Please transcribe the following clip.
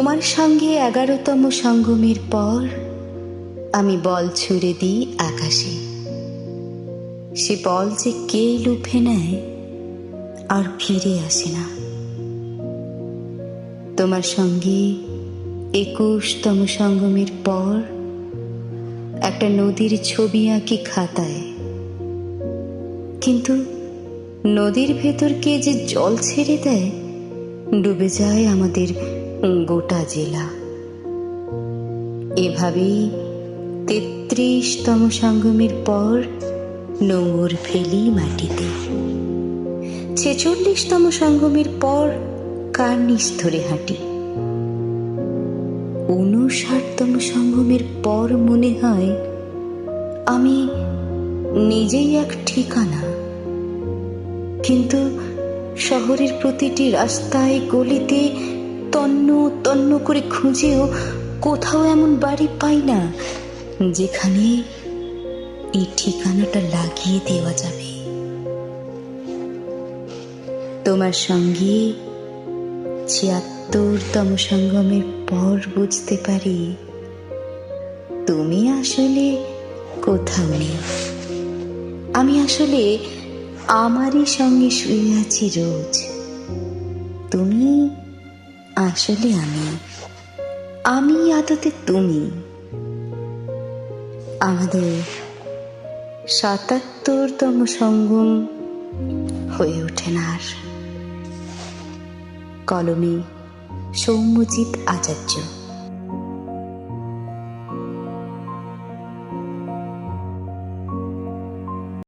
তোমার সঙ্গে এগারোতম সঙ্গমের পর আমি বল ছুড়ে দিই আকাশে। সে বল যে কে লুফে নেয় আর ফিরে আসে না। তোমার সঙ্গে একুশতম সঙ্গমের পর একটা নদীর ছবি আঁকি খাতায়। কিন্তু নদীর ভেতর কে যে জল ছেড়ে দেয়, ডুবে যায় আমাদের গোটা জেলা। এভাবেই তেত্রিশতম সঙ্গমের পর নোংর ফেলি মাটিতে। ছেচল্লিশতম সঙ্গমের পর কার্নিস ধরে হাঁটি। ঊনষাটতম সঙ্গমের পর মনে হয় আমি নিজেই এক ঠিকানা। কিন্তু শহরের প্রতিটি রাস্তায় গলিতে তন্ন তন্ন করে খুঁজেও কোথাও এমন বাড়ি পাই না যেখানে এই ঠিকানাটা লাগিয়ে দেওয়া যাবে। তোমার সঙ্গে ছিয়াত্তরতম সঙ্গমের পর বুঝতে পারি তুমি আসলে কোথাও নেই। আমি আসলে আমারই সঙ্গে শুয়ে আছি রোজ। তুমি আসলে আমি আমি আদতে তুমি। আমাদের সাতাত্তরতম সঙ্গম হয়ে ওঠে না আর। কলমে সৌম্যজিৎ আচার্য।